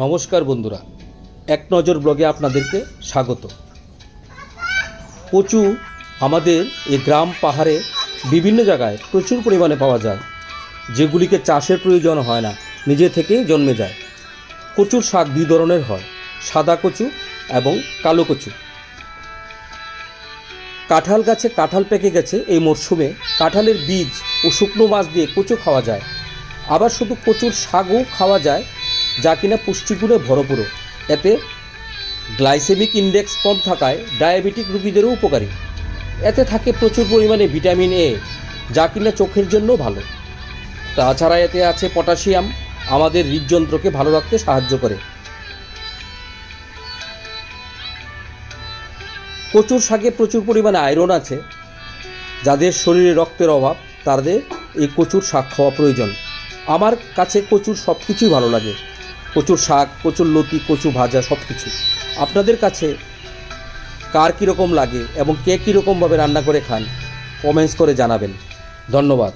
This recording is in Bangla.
নমস্কার বন্ধুরা, এক নজর ব্লগে আপনাদেরকে স্বাগত। কচু আমাদের এই গ্রাম পাহাড়ে বিভিন্ন জায়গায় প্রচুর পরিমাণে পাওয়া যায়, যেগুলিকে চাষের প্রয়োজন হয় না, নিজে থেকেই জন্মে যায়। কচুর শাক দুই ধরনের হয়, সাদা কচু এবং কালো কচু। কাঁঠাল গাছে কাঁঠাল পেকে গেছে এই মরশুমে, কাঁঠালের বীজ ও শুকনো মাছ দিয়ে কচু খাওয়া যায়। আবার শুধু কচুর শাকও খাওয়া যায় যা কিনা পুষ্টিগুণে ভরপুরো। এতে গ্লাইসেমিক ইন্ডেক্স কম থাকায় ডায়াবেটিক রোগীদেরও উপকারী। এতে থাকে প্রচুর পরিমাণে ভিটামিন এ, যা কিনা চোখের জন্য ভালো। তাছাড়া এতে আছে পটাশিয়াম, আমাদের হৃদযন্ত্রকে ভালো রাখতে সাহায্য করে। কচুর শাকে প্রচুর পরিমাণে আয়রন আছে, যাদের শরীরে রক্তের অভাব, তাদের এই কচুর শাক খাওয়া প্রয়োজন। আমার কাছে কচুর সব কিছুই ভালো লাগে। কচুর শাক, কচুর লতি, কচু ভাজা সব কিছু আপনাদের কাছে কার কীরকম লাগে এবং কে কীরকমভাবে রান্না করে খান কমেন্টস করে জানাবেন। ধন্যবাদ।